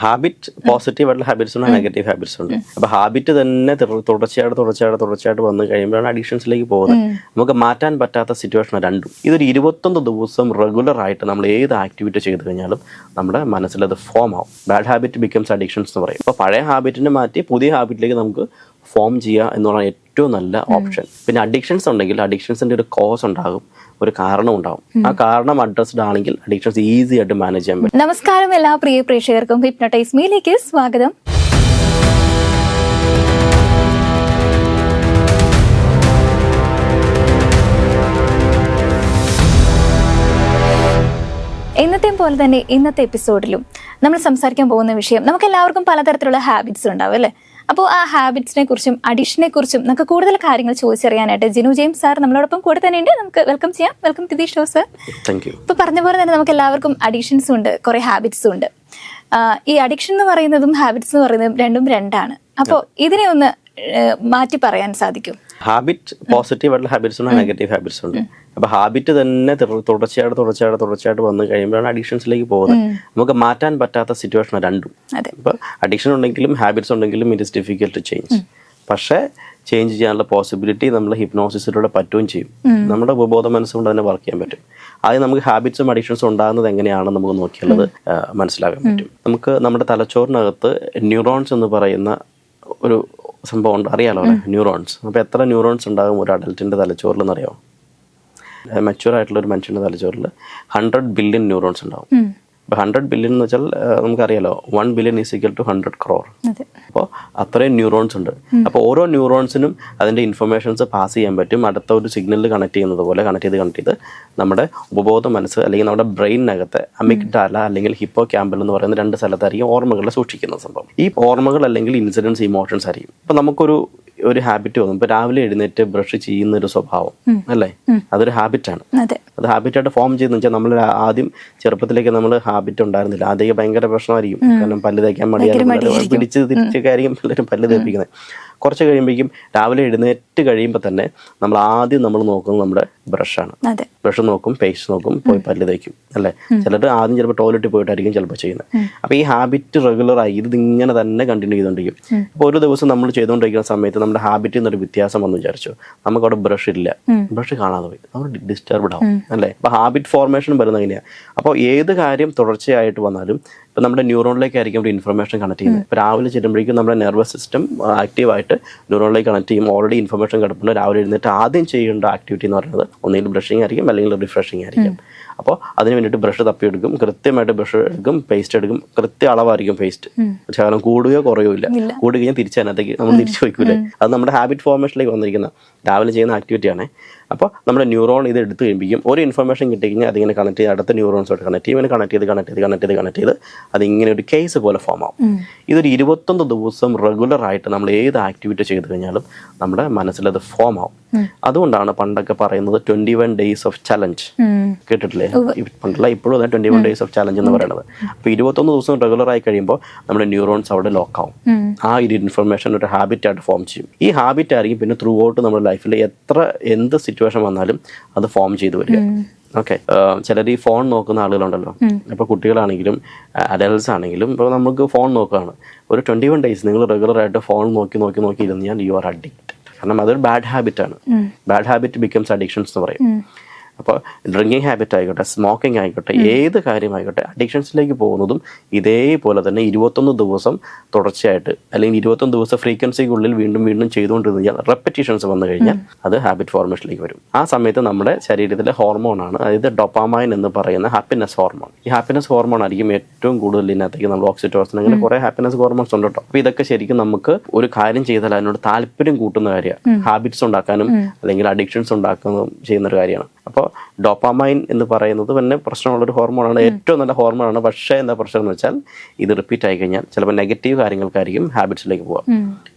Habit positive ആയിട്ടുള്ള habits ഉണ്ട് negative habits ഉണ്ട്. അപ്പൊ ഹാബിറ്റ് തന്നെ തുടർ- തുടർച്ചയായിട്ട് തുടർച്ചയായിട്ട് തുടർച്ചയായിട്ട് വന്നു കഴിയുമ്പോഴാണ് അഡിക്ഷൻസിലേക്ക് പോകുന്നത്. നമുക്ക് മാറ്റാൻ പറ്റാത്ത സിറ്റുവേഷൻ രണ്ടും. ഇതൊരു ഇരുപത്തൊന്ന് ദിവസം റെഗുലർ ആയിട്ട് നമ്മൾ ഏത് ആക്ടിവിറ്റി ചെയ്തു കഴിഞ്ഞാലും നമ്മുടെ മനസ്സിലത് ഫോം ആവും. ബാഡ് ഹാബിറ്റ് ബിക്കംസ് അഡിക്ഷൻസ് എന്ന് പറയും. അപ്പോൾ പഴയ ഹാബിറ്റിനെ മാറ്റി പുതിയ ഹാബിറ്റിലേക്ക് നമുക്ക് ഫോം ചെയ്യുക എന്നുള്ള ഏറ്റവും നല്ല ഓപ്ഷൻ. പിന്നെ അഡിക്ഷൻസ് ഉണ്ടെങ്കിൽ അഡിക്ഷൻസിന്റെ ഒരു കോസ് ഉണ്ടാകും ഒരു കാരണം ഉണ്ടാകും. ആ കാരണം അഡ്രസ്ഡ് ആണെങ്കിൽ അഡിക്ഷൻസ് ഈസി ആയിട്ട് മാനേജ് ചെയ്യാൻ പറ്റും. നമസ്കാരം എല്ലാ പ്രിയ പ്രേക്ഷകർക്കും. ഹിപ്നോട്ടൈസ് മീലേക്ക് സ്വാഗതം. ഇന്നത്തെയും പോലെ തന്നെ ഇന്നത്തെ എപ്പിസോഡിലും നമ്മൾ സംസാരിക്കാൻ പോകുന്ന വിഷയം നമുക്ക് എല്ലാവർക്കും പലതരത്തിലുള്ള ഹാബിറ്റ്സ് ഉണ്ടാവും അല്ലേ? അപ്പോൾ ആ ഹാബിറ്റ്സിനെ കുറിച്ചും അഡിക്ഷനെ കുറിച്ചും നമുക്ക് കൂടുതൽ കാര്യങ്ങൾ ചോദിച്ചറിയാനായിട്ട് ജിനു ജെയിംസ് സാർ നമ്മളോടൊപ്പം കൂടെ തന്നെ ഉണ്ട്. നമുക്ക് വെൽക്കം ചെയ്യാം. Welcome to the show sir thank you ഇപ്പൊ പറഞ്ഞ പോലെ തന്നെ നമുക്ക് എല്ലാവർക്കും അഡിക്ഷൻസും ഉണ്ട് കുറേ ഹാബിറ്റ്സും ഉണ്ട്. ഈ അഡിക്ഷൻ എന്ന് പറയുന്നതും ഹാബിറ്റ്സ് എന്ന് പറയുന്നതും രണ്ടും രണ്ടാണ്. അപ്പോൾ ഇതിനെ ഒന്ന് മാറ്റി പറയാൻ സാധിക്കും. ഹാബിറ്റ് പോസിറ്റീവ് ആയിട്ടുള്ള ഹാബിറ്റ്സ് ഉണ്ട് നെഗറ്റീവ് ഹാബിറ്റ്സ് ഉണ്ട്. അപ്പൊ ഹാബിറ്റ് തന്നെ തുടർ- തുടർച്ചയായിട്ട് തുടർച്ചയായിട്ട് തുടർച്ചയായിട്ട് വന്നു കഴിയുമ്പോഴാണ് അഡിക്ഷൻസിലേക്ക് പോകുന്നത്. നമുക്ക് മാറ്റാൻ പറ്റാത്ത സിറ്റുവേഷൻ രണ്ടും. അപ്പൊ അഡിക്ഷൻ ഉണ്ടെങ്കിലും ഹാബിറ്റ്സ് ഉണ്ടെങ്കിലും it is difficult to change പക്ഷേ ചേഞ്ച് ചെയ്യാനുള്ള പോസിബിലിറ്റി നമ്മൾ ഹിപ്നോസിസിലൂടെ പറ്റുകയും ചെയ്യും. നമ്മുടെ ഉപബോധ മനസ്സുകൊണ്ട് തന്നെ വർക്ക് ചെയ്യാൻ പറ്റും. ആദ്യം നമുക്ക് ഹാബിറ്റ്സും അഡിക്ഷൻസും ഉണ്ടാകുന്നത് എങ്ങനെയാണെന്ന് നമുക്ക് നോക്കിയുള്ളത് മനസ്സിലാക്കാൻ പറ്റും. നമുക്ക് നമ്മുടെ തലച്ചോറിനകത്ത് ന്യൂറോൺസ് എന്ന് പറയുന്ന ഒരു സംഭവം ഉണ്ട് അറിയാലോ അല്ലേ? ന്യൂറോൺസ് അപ്പോൾ എത്ര ന്യൂറോൺസ് ഉണ്ടാകും ഒരു അഡൽട്ടിന്റെ തലച്ചോറിൽ എന്നറിയാമോ മെച്യൂർ ആയിട്ടുള്ള ഒരു മനുഷ്യന്റെ തലച്ചോറിൽ ഹൺഡ്രഡ് ബില്യൺ ന്യൂറോൺസ് ഉണ്ടാവും. ഇപ്പോൾ ഹൺഡ്രഡ് ബില്യൺ എന്ന് വെച്ചാൽ നമുക്കറിയാലോ one billion is equal to hundred crore അപ്പോൾ അത്രയും ന്യൂറോൺസ് ഉണ്ട്. അപ്പോൾ ഓരോ ന്യൂറോൺസിനും അതിന്റെ ഇൻഫർമേഷൻസ് പാസ് ചെയ്യാൻ പറ്റും. അടുത്ത ഒരു സിഗ്നലിൽ കണക്ട് ചെയ്യുന്നത് പോലെ കണക്ട് ചെയ്ത് കണക്ട് ചെയ്ത് നമ്മുടെ ഉപബോധ മനസ്സ് അല്ലെങ്കിൽ നമ്മുടെ ബ്രെയിനകത്തെ അമിക്ഡാല അല്ലെങ്കിൽ ഹിപ്പോ ക്യാമ്പൽ എന്ന് പറയുന്ന രണ്ട് സ്ഥലത്തായിരിക്കും ഓർമ്മകളെ സൂക്ഷിക്കുന്ന സംഭവം. ഈ ഓർമ്മകൾ അല്ലെങ്കിൽ ഇൻസിഡൻസ് ഇമോഷൻസ് ആയിരിക്കും. ഇപ്പോൾ നമുക്കൊരു ഒരു ഹാബിറ്റ് വന്നു. ഇപ്പൊ രാവിലെ എഴുന്നേറ്റ് ബ്രഷ് ചെയ്യുന്ന ഒരു സ്വഭാവം അല്ലേ? അതൊരു ഹാബിറ്റാണ് അതെ. അത് ഹാബിറ്റായിട്ട് ഫോം ചെയ്തെന്ന് വെച്ചാൽ നമ്മൾ ആദ്യം ചെറുപ്പത്തിലേക്ക് നമ്മൾ ഹാബിറ്റ് ഉണ്ടായിരുന്നില്ല. ആദ്യം ഭയങ്കര പ്രശ്നമായിരിക്കും. കാരണം പല്ല് തേക്കാൻ മടിയായിരുന്നു പിടിച്ച് തിരിച്ചൊക്കെ ആയിരിക്കും പലരും പല്ല് തേപ്പിക്കുന്നത്. കുറച്ച് കഴിയുമ്പോഴേക്കും രാവിലെ എഴുന്നേറ്റ് കഴിയുമ്പോൾ തന്നെ നമ്മൾ ആദ്യം നമ്മൾ നോക്കുന്നത് നമ്മുടെ ബ്രഷാണ് ബ്രഷ് നോക്കും പേസ്റ്റ് നോക്കും പോയി പല്ല് തേക്കും അല്ലേ? ചിലർ ആദ്യം ചിലപ്പോൾ ടോയ്ലറ്റിൽ പോയിട്ടായിരിക്കും ചിലപ്പോൾ ചെയ്യുന്നത്. അപ്പോൾ ഈ ഹാബിറ്റ് റെഗുലർ ആയി ഇത് ഇങ്ങനെ തന്നെ കണ്ടിന്യൂ ചെയ്തുകൊണ്ടിരിക്കും അപ്പോൾ ഒരു ദിവസം നമ്മൾ ചെയ്തുകൊണ്ടിരിക്കുന്ന സമയത്ത് നമ്മുടെ ഹാബിറ്റിൽ നിന്നൊരു വ്യത്യാസം വന്നു വിചാരിച്ചു. നമുക്ക് അവിടെ ബ്രഷ് ഇല്ല. ബ്രഷ് കാണാതെ പോയി. നമ്മൾ ഡിസ്റ്റർബ്ഡ് ആവും അല്ലേ? അപ്പോൾ ഹാബിറ്റ് ഫോർമേഷൻ വരുന്നത് എങ്ങനെയാണ് അപ്പോൾ ഏത് കാര്യം തുടർച്ചയായിട്ട് വന്നാലും ഇപ്പം നമ്മുടെ ന്യൂറോണിലേക്ക് ആയിരിക്കും ഒരു ഇൻഫർമേഷൻ കണക്ട് ചെയ്യുന്നത്. ഇപ്പോൾ രാവിലെ ചെല്ലുമ്പോഴേക്കും നമ്മുടെ നെർവസ് സിസ്റ്റം ആക്റ്റീവായിട്ട് ന്യൂറോണിലേക്ക് കണക്ട് ചെയ്യും ഓൾറെഡി ഇൻഫർമേഷൻ കിടപ്പുണ്ട്. രാവിലെ എഴുന്നേറ്റ് ആദ്യം ചെയ്യേണ്ട ആക്ടിവിറ്റി എന്ന് പറയുന്നത് ഒന്നെങ്കിൽ ബ്രഷിംഗ് ആയിരിക്കും അല്ലെങ്കിൽ റിഫ്രഷിംഗ് ആയിരിക്കും. അപ്പോൾ അതിന് വേണ്ടിയിട്ട് ബ്രഷ് തപ്പിയെടുക്കും കൃത്യമായിട്ട് ബ്രഷ് എടുക്കും പേസ്റ്റ് എടുക്കും കൃത്യ അളവായിരിക്കും പേസ്റ്റ് ശകലം കൂടുകയോ കുറയോ ഇല്ല. കൂടി കഴിഞ്ഞാൽ തിരിച്ച് അതിനകത്തേക്ക് നമ്മൾ തിരിച്ചു വയ്ക്കൂലേ അത് നമ്മുടെ ഹാബിറ്റ് ഫോർമേഷനിലേക്ക് വന്നിരിക്കുന്ന രാവിലെ ചെയ്യുന്ന ആക്ടിവിറ്റി ആണ്. അപ്പോൾ നമ്മുടെ ന്യൂറോൺ ഇത് എടുത്ത് കഴിപ്പിക്കും ഒരു ഇൻഫർമേഷൻ കിട്ടി കഴിഞ്ഞാൽ അതിങ്ങനെ കണക്ട് ചെയ്ത് അടുത്ത ന്യൂറോൺസോട്ട് കണക്ട് ചെയ്യും. ഇങ്ങനെ കണക്ട് ചെയ്ത് കണക്ട് ചെയ്ത് കണക്ട് ചെയ്ത് കണക്ട് ചെയ്ത് അതിങ്ങനെ ഒരു കേസ് പോലെ ഫോം ആവും. ഇതൊരു ഇരുപത്തൊന്ന് ദിവസം റെഗുലർ ആയിട്ട് നമ്മൾ ഏത് ആക്ടിവിറ്റി ചെയ്ത് കഴിഞ്ഞാലും നമ്മുടെ മനസ്സിലത് ഫോം ആവും. അതുകൊണ്ടാണ് പണ്ടൊക്കെ പറയുന്നത് twenty one days of challenge. കേട്ടിട്ടില്ലേ? പണ്ടല്ല ഇപ്പോഴും അതെ twenty one days of challenge എന്ന് പറയുന്നത്. അപ്പോൾ ഇരുപത്തൊന്ന് ദിവസം റെഗുലർ ആയി കഴിയുമ്പോൾ നമ്മുടെ ന്യൂറോൺസ് അവിടെ ലോക്ക് ആവും. ആ ഒരു ഇൻഫർമേഷൻ ഒരു ഹാബിറ്റ് ആയിട്ട് ഫോം ചെയ്യും. ഈ ഹാബിറ്റ് ആയിരിക്കും പിന്നെ ത്രൂ ഔട്ട് നമ്മുടെ ലൈഫിൽ എത്ര എന്ത് സിറ്റുവേഷൻ വന്നാലും അത് ഫോം ചെയ്തു വരിക. ഓക്കെ ചിലർ ഈ ഫോൺ നോക്കുന്ന ആളുകളുണ്ടല്ലോ. ഇപ്പോൾ കുട്ടികളാണെങ്കിലും അഡൽട്സ് ആണെങ്കിലും ഇപ്പോൾ നമുക്ക് ഫോൺ നോക്കുകയാണ് ഒരു ട്വന്റി വൺ ഡേയ്സ് നിങ്ങൾ റെഗുലർ ആയിട്ട് ഫോൺ നോക്കി നോക്കി നോക്കി ഇരുന്ന് ഞാൻ യു ആർ അഡിക്റ്റ് കാരണം അതൊരു ബാഡ് ഹാബിറ്റ് ആണ്. ബാഡ് ഹാബിറ്റ് ബിക്കംസ് അഡിക്ഷൻസ് എന്ന് പറയും. അപ്പോൾ ഡ്രിങ്കിങ് ഹാബിറ്റ് ആയിക്കോട്ടെ സ്മോക്കിംഗ് ആയിക്കോട്ടെ ഏത് കാര്യമായിക്കോട്ടെ അഡിക്ഷൻസിലേക്ക് പോകുന്നതും ഇതേപോലെ തന്നെ ഇരുപത്തൊന്ന് ദിവസം തുടർച്ചയായിട്ട് അല്ലെങ്കിൽ ഇരുപത്തൊന്ന് ദിവസം ഫ്രീക്വൻസിക്കുള്ളിൽ വീണ്ടും വീണ്ടും ചെയ്തുകൊണ്ടിരുന്ന് കഴിഞ്ഞാൽ റെപ്പറ്റീഷൻസ് വന്നു കഴിഞ്ഞാൽ അത് ഹാബിറ്റ് ഫോർമേഷനിലേക്ക് വരും. ആ സമയത്ത് നമ്മുടെ ശരീരത്തിലെ ഹോർമോണാണ് അതായത് ഡൊപ്പാമൈൻ എന്ന് പറയുന്ന ഹാപ്പിനെസ് ഹോർമോൺ ഈ ഹാപ്പിനെസ് ഹോർമോൺ ആയിരിക്കും ഏറ്റവും കൂടുതൽ ഇതിനകത്തേക്ക് നമ്മൾ ഓക്സിറ്റോസിൻ അങ്ങനെ കുറേ ഹാപ്പിനെസ് ഹോർമോൺസ് ഉണ്ട് കേട്ടോ അപ്പോൾ ഇതൊക്കെ ശരിക്കും നമുക്ക് ഒരു കാര്യം ചെയ്താൽ അതിനോട് താല്പര്യം കൂട്ടുന്ന കാര്യമാണ്. ഹാബിറ്റ്സ് ഉണ്ടാക്കാനും അല്ലെങ്കിൽ അഡിക്ഷൻസ് ഉണ്ടാക്കാനും ചെയ്യുന്ന ഒരു കാര്യമാണ്. അപ്പോൾ ഡോപ്പാമൈൻ എന്ന് പറയുന്നത് തന്നെ പ്രശ്നമുള്ളൊരു ഹോർമോണാണ് ഏറ്റവും നല്ല ഹോർമോണാണ്. പക്ഷേ എന്താ പ്രശ്നം എന്ന് വെച്ചാൽ ഇത് റിപ്പീറ്റ് ആയി കഴിഞ്ഞാൽ ചിലപ്പോൾ നെഗറ്റീവ് കാര്യങ്ങൾക്കായിരിക്കും ഹാബിറ്റ്സിലേക്ക് പോകാം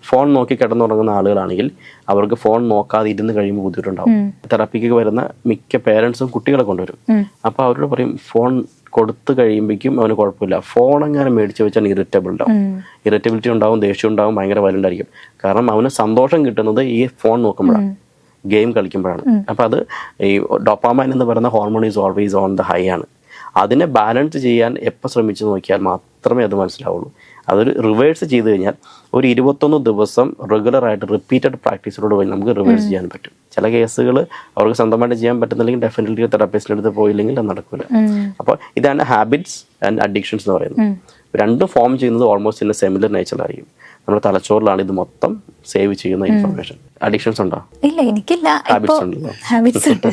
ഫോൺ നോക്കി കിടന്നുറങ്ങുന്ന ആളുകളാണെങ്കിൽ അവർക്ക് ഫോൺ നോക്കാതെ ഇരുന്ന് കഴിയുമ്പോൾ ബുദ്ധിമുട്ടുണ്ടാവും. തെറാപ്പിക്ക് വരുന്ന മിക്ക പേരൻസും കുട്ടികളെ കൊണ്ടുവരും. അപ്പോൾ അവരോട് പറയും ഫോൺ കൊടുത്തു കഴിയുമ്പോഴേക്കും അവന് കുഴപ്പമില്ല. ഫോൺ അങ്ങനെ മേടിച്ച് വെച്ചാൽ ഇറിറ്റബിൾ ഉണ്ടാവും. ഇറിറ്റബിലിറ്റി ഉണ്ടാവും ദേഷ്യം ഉണ്ടാവും ഭയങ്കര വലുണ്ടായിരിക്കും കാരണം അവന് സന്തോഷം കിട്ടുന്നത് ഈ ഫോൺ നോക്കുമ്പോഴാണ്. ഗെയിം കളിക്കുമ്പോഴാണ്. അപ്പം അത് ഈ ഡോപ്പാമൈൻ എന്ന് പറയുന്ന hormone is always on the high ആണ്. അതിനെ ബാലൻസ് ചെയ്യാൻ എപ്പോൾ ശ്രമിച്ചു നോക്കിയാൽ മാത്രമേ അത് മനസ്സിലാവുള്ളൂ. അതൊരു റിവേഴ്സ് ചെയ്ത് കഴിഞ്ഞാൽ ഒരു ഇരുപത്തൊന്ന് ദിവസം റെഗുലറായിട്ട് റിപ്പീറ്റഡ് പ്രാക്ടീസിലൂടെ പോയി നമുക്ക് റിവേഴ്സ് ചെയ്യാൻ പറ്റും. ചില കേസുകൾ അവർക്ക് സ്വന്തമായിട്ട് ചെയ്യാൻ പറ്റുന്നില്ലെങ്കിൽ ഡെഫിനറ്റ്ലി തെറാപ്പിസ്റ്റിന്റെ അടുത്ത് പോയില്ലെങ്കിൽ അത് നടക്കില്ല അപ്പോൾ ഇതാണ് ഹാബിറ്റ്സ് ആൻഡ് അഡിക്ഷൻസ് എന്ന് പറയുന്നത്. രണ്ടും ഫോം ചെയ്യുന്നത് ഓൾമോസ്റ്റ് ഇന്ന സെമിലർ നേച്ചറായിരിക്കും നമ്മുടെ തലച്ചോറിലാണ് ഇത് മൊത്തം സേവ് ചെയ്യുന്ന ഇൻഫർമേഷൻ അഡിക്ഷൻസ് ഉണ്ടോ? ഇല്ല എനിക്കില്ല. Habits ഇപ്പോ ഹാബിറ്റ്സ് ഉണ്ട്.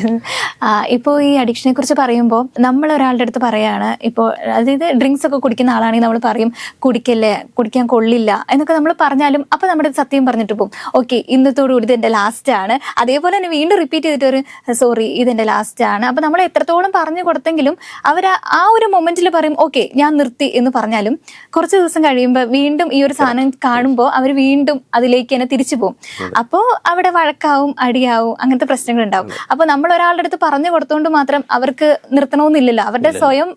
ഇപ്പോൾ ഈ അഡിക്ഷനെ കുറിച്ച് പറയുമ്പോൾ നമ്മൾ ഒരാളുടെ അടുത്ത് പറയാണ് ഇപ്പോൾ അതായത് ഡ്രിങ്ക്സ് ഒക്കെ കുടിക്കുന്ന ആളാണെങ്കിൽ നമ്മൾ പറയും കുടിക്കല്ലേ? കുടിക്കാൻ കൊള്ളില്ല. എന്നൊക്കെ നമ്മൾ പറഞ്ഞാലും അപ്പൊ നമ്മുടെ സത്യം പറഞ്ഞിട്ട് പോകും ഓക്കെ ഇന്നത്തോടു കൂടി ഇതെന്റെ ലാസ്റ്റ് ആണ്. അതേപോലെ തന്നെ വീണ്ടും റിപ്പീറ്റ് ചെയ്തിട്ട് ഒരു സോറി ഇതെന്റെ ലാസ്റ്റ് ആണ്. അപ്പൊ നമ്മൾ എത്രത്തോളം പറഞ്ഞു കൊടുത്തെങ്കിലും അവർ ആ ഒരു മൊമെന്റിൽ പറയും ഓക്കെ ഞാൻ നിർത്തി എന്ന് പറഞ്ഞാലും കുറച്ച് ദിവസം കഴിയുമ്പോൾ വീണ്ടും ഈ ഒരു സാധനം കാണുമ്പോൾ അവർ വീണ്ടും അതിലേക്ക് തന്നെ തിരിച്ചു പോകും അപ്പോൾ അവിടെ വഴക്കാവും അടിയാവും അങ്ങനത്തെ പ്രശ്നങ്ങൾ ഉണ്ടാവും അപ്പൊ നമ്മൾ ഒരാളുടെ അടുത്ത് പറഞ്ഞു കൊടുത്തുകൊണ്ട് മാത്രം അവർക്ക് നിർത്തണമെന്നില്ലല്ലോ അവരുടെ സ്വയം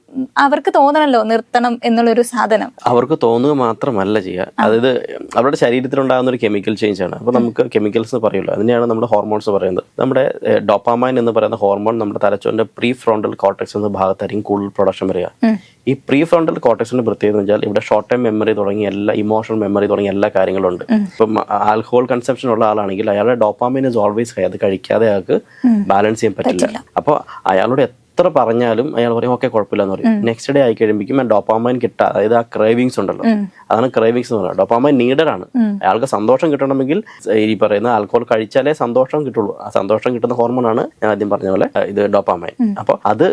അവർക്ക് തോന്നണല്ലോ നിർത്തണം എന്നുള്ളൊരു സാധനം. അവർക്ക് തോന്നുക മാത്രമല്ല ചെയ്യുക. അതായത് അവരുടെ ശരീരത്തിലുണ്ടാകുന്ന ഒരു കെമിക്കൽ ചേഞ്ച് ആണ്. അപ്പോൾ നമുക്ക് കെമിക്കൽസ് എന്ന് പറയുമല്ലോ അതിനെയാണ് നമ്മുടെ ഹോർമോൺസ് പറയുന്നത്. നമ്മുടെ ഡോപ്പാമൈൻ എന്ന് പറയുന്ന ഹോർമോൺ നമ്മുടെ തലച്ചോറിന്റെ പ്രീ ഫ്രോണ്ടൽ കോർട്ടക്സ് എന്ന ഭാഗത്തായിരിക്കും കൂടുതൽ പ്രൊഡക്ഷൻ വരിക. ഈ പ്രീ ഫ്രോണ്ടൽ കോർട്ടക്സിന്റെ പ്രത്യേകത എന്ന് വെച്ചാൽ ഇവിടെ ഷോർട്ട് ടൈം മെമ്മറി തുടങ്ങിയ എല്ലാ ഇമോഷണൽ മെമ്മറി തുടങ്ങിയ എല്ലാ കാര്യങ്ങളും ഉണ്ട് ഇപ്പം ആൽക്കഹോൾ കൺസപ്ഷൻ ഉള്ള ആളാണെങ്കിൽ അയാളുടെ ഡോപ്പാമൈൻ ഇസ് ഓൾവേസ് ഹൈ അത് കഴിക്കാതെ അയാൾക്ക് ബാലൻസ് ചെയ്യാൻ പറ്റില്ല. അപ്പോൾ അയാളോട് എത്ര പറഞ്ഞാലും അയാൾ പറയും ഓക്കെ കുഴപ്പമില്ല എന്ന് പറയും നെക്സ്റ്റ് ഡേ ആയി കഴിയുമ്പോഴേക്കും ഡോപ്പാമൈൻ കിട്ടുക അതായത് ആ ക്രേവിങ്സ് ഉണ്ടല്ലോ. അതാണ് ക്രേവിങ്സ് എന്ന് പറയുന്നത്. ഡോപ്പാമൈൻ നീഡഡ് ആണ്. അയാൾക്ക് സന്തോഷം കിട്ടണമെങ്കിൽ ഈ പറയുന്ന ആൽക്കഹോൾ കഴിച്ചാലേ സന്തോഷം കിട്ടുള്ളൂ. ആ സന്തോഷം കിട്ടുന്ന ഹോർമോൺ ആണ് ഞാൻ ആദ്യം പറഞ്ഞ പോലെ ഇത് ഡോപ്പാമൈൻ അപ്പോൾ അത്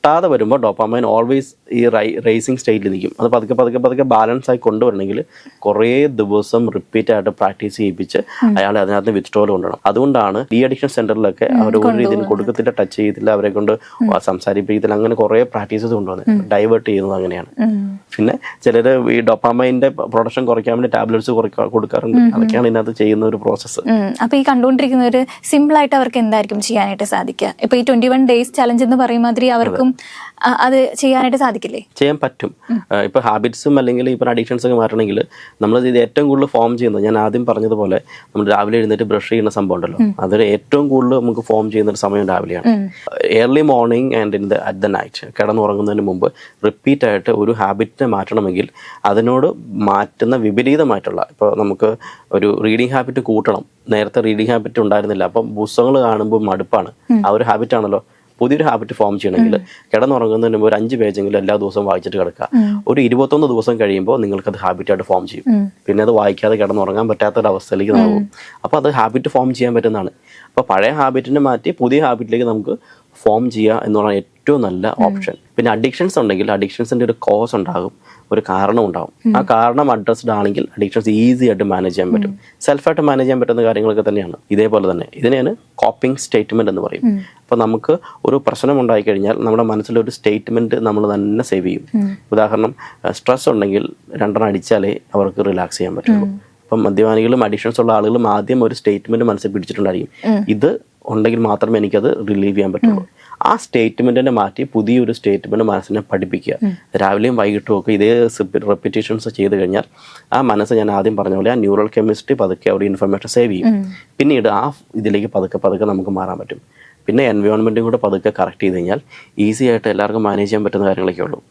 കിട്ടാതെ വരുമ്പോൾ ഡോപ്പാമൈൻ ഓൾവേസ് ഈ റേസിംഗ് സ്റ്റേറ്റിൽ നിൽക്കും അത് പതുക്കെ പതുക്കെ പതുക്കെ ബാലൻസ് ആയി കൊണ്ടുവരണമെങ്കിൽ കുറേ ദിവസം റിപ്പീറ്റ് ആയിട്ട് പ്രാക്ടീസ് ചെയ്യിപ്പിച്ച് അയാൾ അതിനകത്ത് വിത്ഡ്രോൽ കൊണ്ടുവരണം. അതുകൊണ്ടാണ് ഈ അഡിക്ഷൻ സെന്ററിലൊക്കെ അവർ ഒരു രീതിയിൽ കൊടുക്കത്തില്ല ടച്ച് ചെയ്തില്ല അവരെ കൊണ്ട് സംസാരിപ്പിക്കത്തില്ല അങ്ങനെ കുറേ പ്രാക്ടീസസ് കൊണ്ടുവന്നു ഡൈവേർട്ട് ചെയ്യുന്നത് അങ്ങനെയാണ്. പിന്നെ ചിലർ ഈ ഡൊപ്പാമൈന്റെ പ്രൊഡക്ഷൻ കുറയ്ക്കാൻ വേണ്ടി ടാബ്ലറ്റ്സ് കൊടുക്കാറുണ്ട്. അതൊക്കെയാണ് ഇതിനകത്ത് ചെയ്യുന്ന ഒരു പ്രോസസ്സ്. അപ്പൊ ഈ ഒരു സിമ്പിൾ ആയിട്ട് അവർക്ക് എന്തായിരിക്കും ചെയ്യാനായിട്ട് സാധിക്കുക? ഇപ്പൊ ഈ ട്വന്റി വൺ ഡേയ്സ് ചലഞ്ച് എന്ന് പറയുമാതിരി അവർക്കും അത് ചെയ്യാനായിട്ട് സാധിക്കില്ലേ? ചെയ്യാൻ പറ്റും. ഇപ്പോൾ ഇപ്പൊ ഹാബിറ്റ്സും അല്ലെങ്കിൽ ഇപ്പൊ അഡിക്ഷൻസ് ഒക്കെ മാറ്റണമെങ്കിൽ നമ്മൾ ഇത് ഏറ്റവും കൂടുതൽ ഫോം ചെയ്യുന്നത് ഞാൻ ആദ്യം പറഞ്ഞതുപോലെ നമ്മൾ രാവിലെ എഴുന്നേറ്റ് ബ്രഷ് ചെയ്യുന്ന സംഭവം ഉണ്ടല്ലോ. അതൊരു ഏറ്റവും കൂടുതൽ നമുക്ക് ഫോം ചെയ്യുന്ന ഒരു സമയം രാവിലെയാണ്. Early morning and in the at the night കിടന്നുറങ്ങുന്നതിന് മുമ്പ് റിപ്പീറ്റ് ആയിട്ട് ഒരു ഹാബിറ്റിനെ മാറ്റണമെങ്കിൽ അതിനോട് മാറ്റുന്ന വിപരീതമായിട്ടുള്ള ഇപ്പോൾ നമുക്ക് ഒരു റീഡിങ് ഹാബിറ്റ് കൂട്ടണം. നേരത്തെ റീഡിങ് ഹാബിറ്റ് ഉണ്ടായിരുന്നില്ല. അപ്പം പുസ്തകങ്ങൾ കാണുമ്പോൾ മടുപ്പാണ്. ആ ഒരു ഹാബിറ്റ് ആണല്ലോ. പുതിയൊരു ഹാബിറ്റ് ഫോം ചെയ്യണമെങ്കിൽ കിടന്നുറങ്ങുന്നതിന് മുമ്പ് ഒരു അഞ്ച് പേജെങ്കിലും എല്ലാ ദിവസവും വായിച്ചിട്ട് കിടക്കുക. ഒരു ഇരുപത്തൊന്ന് ദിവസം കഴിയുമ്പോൾ നിങ്ങൾക്ക് നിങ്ങൾക്കത് ഹാബിറ്റായിട്ട് ഫോം ചെയ്യും. പിന്നെ അത് വായിക്കാതെ കിടന്നുറങ്ങാൻ പറ്റാത്ത ഒരു അവസ്ഥയിലേക്ക് നമ്മൾ അപ്പോൾ അത് ഹാബിറ്റ് ഫോം ചെയ്യാൻ പറ്റുന്നതാണ്. അപ്പോൾ പഴയ ഹാബിറ്റിനെ മാറ്റി പുതിയ ഹാബിറ്റിലേക്ക് നമുക്ക് ഫോം ചെയ്യുക എന്നുള്ള ഏറ്റവും നല്ല ഓപ്ഷൻ. പിന്നെ അഡിക്ഷൻസ് ഉണ്ടെങ്കിൽ അഡിക്ഷൻസിന്റെ ഒരു കോസ് ഉണ്ടാകും ഒരു കാരണം ഉണ്ടാകും. ആ കാരണം അഡ്രസ്ഡ് ആണെങ്കിൽ അഡിക്ഷൻസ് ഈസി ആയിട്ട് മാനേജ് ചെയ്യാൻ പറ്റും. സെൽഫായിട്ട് മാനേജ് ചെയ്യാൻ പറ്റുന്ന കാര്യങ്ങളൊക്കെ തന്നെയാണ്. ഇതേപോലെ തന്നെ. ഇതിനെയാണ് കോപ്പിംഗ് സ്റ്റേറ്റ്മെന്റ് എന്ന് പറയും. അപ്പോൾ നമുക്ക് ഒരു പ്രശ്നം ഉണ്ടായി കഴിഞ്ഞാൽ നമ്മുടെ മനസ്സിലൊരു സ്റ്റേറ്റ്മെന്റ് നമ്മൾ തന്നെ സേവ് ചെയ്യും. ഉദാഹരണം സ്ട്രെസ് ഉണ്ടെങ്കിൽ രണ്ടെണ്ണം അടിച്ചാലേ അവർക്ക് റിലാക്സ് ചെയ്യാൻ പറ്റുള്ളൂ. അപ്പം മദ്യപാനികളും അഡിക്ഷൻസ് ഉള്ള ആളുകളും ആദ്യം ഒരു സ്റ്റേറ്റ്മെന്റ് മനസ്സിൽ പിടിച്ചിട്ടുണ്ടായിരിക്കും. ഇത് ഉണ്ടെങ്കിൽ മാത്രമേ എനിക്കത് റിലീവ് ചെയ്യാൻ പറ്റുള്ളൂ. ആ സ്റ്റേറ്റ്മെന്റിനെ മാറ്റി പുതിയൊരു സ്റ്റേറ്റ്മെന്റ് മനസ്സിനെ പഠിപ്പിക്കുക. രാവിലെയും വൈകിട്ടും ഒക്കെ ഇതേ റെപ്പിറ്റേഷൻസ് ചെയ്ത് കഴിഞ്ഞാൽ ആ മനസ്സ് ഞാൻ ആദ്യം പറഞ്ഞ പോലെ ആ ന്യൂറൽ കെമിസ്ട്രി പതുക്കെ അവിടെ ഇൻഫർമേഷൻ സേവ് ചെയ്യും. പിന്നീട് ആ ഇതിലേക്ക് പതുക്കെ പതുക്കെ നമുക്ക് മാറാൻ പറ്റും. പിന്നെ എൻവയോൺമെന്റും കൂടെ പതുക്കെ കറക്റ്റ് ചെയ്ത് കഴിഞ്ഞാൽ ഈസി ആയിട്ട് എല്ലാവർക്കും മാനേജ് ചെയ്യാൻ പറ്റുന്ന കാര്യങ്ങളൊക്കെ ഉള്ളൂ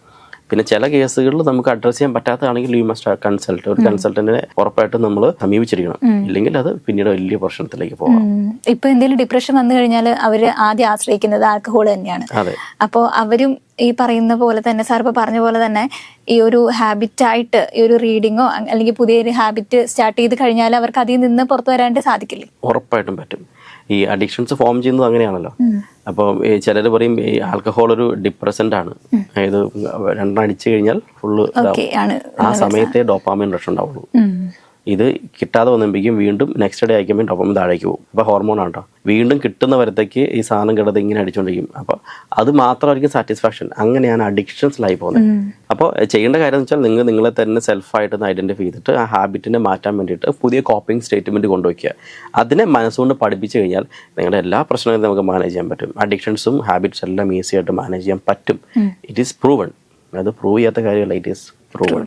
പിന്നെ ചില കേസുകളിൽ നമുക്ക് അഡ്രസ് ചെയ്യാൻ പറ്റാത്തതാണെങ്കിൽ യു മസ്റ്റ് കൺസൾട്ട് ഒരു കൺസൾട്ടന്റിനെ ഉറപ്പായിട്ടും നമ്മൾ സമീപിച്ചിരിക്കണം. ഇല്ലെങ്കിൽ അത് പിന്നീട് വലിയ പ്രശ്നത്തിലേക്ക് പോകാം. ഇപ്പൊ എന്തെങ്കിലും ഡിപ്രഷൻ വന്നു കഴിഞ്ഞാൽ അവർ ആദ്യം ആശ്രയിക്കുന്നത് ആൽക്കഹോൾ തന്നെയാണ്. അപ്പോ അപ്പോൾ അവരും ഈ പറയുന്ന പോലെ തന്നെ സാർ ഇപ്പോൾ പറഞ്ഞ പോലെ തന്നെ ഈ ഒരു ഹാബിറ്റായിട്ട് ഈ ഒരു റീഡിങ്ങോ അല്ലെങ്കിൽ പുതിയൊരു ഹാബിറ്റ് സ്റ്റാർട്ട് ചെയ്ത് കഴിഞ്ഞാൽ അവർക്ക് അതിൽ നിന്ന് പുറത്തു വരാണ്ട് സാധിക്കില്ലേ? ഉറപ്പായിട്ടും പറ്റും. ഈ അഡിക്ഷൻസ് ഫോം ചെയ്യുന്നത് അങ്ങനെയാണല്ലോ. അപ്പോൾ ചിലർ പറയും ഈ ആൽക്കഹോൾ ഒരു ഡിപ്രസന്റ് ആണ്. അതായത് രണ്ടെണ്ണം അടിച്ചു കഴിഞ്ഞാൽ ഫുള്ള് ആ സമയത്തെ ഡോപ്പാമിൻ റഷ് ഉണ്ടാവുള്ളൂ. ഇത് കിട്ടാതെ വന്നുമ്പോഴേക്കും വീണ്ടും നെക്സ്റ്റ് ഡേ അയക്കുമ്പോൾ ഡോപ്പാമിൻ താഴേക്ക് പോകും. അപ്പോൾ ഹോർമോൺ ആണ് കേട്ടോ വീണ്ടും കിട്ടുന്ന വരത്തേക്ക് ഈ സാധനം കിടന്ന് ഇങ്ങനെ അടിച്ചുകൊണ്ടിരിക്കും അപ്പോൾ അത് മാത്രമായിരിക്കും സാറ്റിസ്ഫാക്ഷൻ അങ്ങനെയാണ് അഡിക്ഷൻസിലായി പോകുന്നത്. അപ്പോൾ ചെയ്യേണ്ട കാര്യം എന്ന് വെച്ചാൽ നിങ്ങൾ നിങ്ങളെ തന്നെ സെൽഫായിട്ട് ഒന്ന് ഐഡന്റിഫൈ ചെയ്തിട്ട് ആ ഹാബിറ്റിനെ മാറ്റാൻ വേണ്ടിയിട്ട് പുതിയ കോപ്പിംഗ് സ്റ്റേറ്റ്മെന്റ് കൊണ്ടുവയ്ക്കുക. അതിനെ മനസ്സുകൊണ്ട് പഠിപ്പിച്ചു കഴിഞ്ഞാൽ നിങ്ങളുടെ എല്ലാ പ്രശ്നങ്ങളും നമുക്ക് മാനേജ് ചെയ്യാൻ പറ്റും. അഡിക്ഷൻസും ഹാബിറ്റ്സ് എല്ലാം ഈസി ആയിട്ട് മാനേജ് ചെയ്യാൻ പറ്റും. ഇറ്റ് ഈസ് പ്രൂവൺ അത് പ്രൂവ് ചെയ്യാത്ത കാര്യമല്ല. It is proven.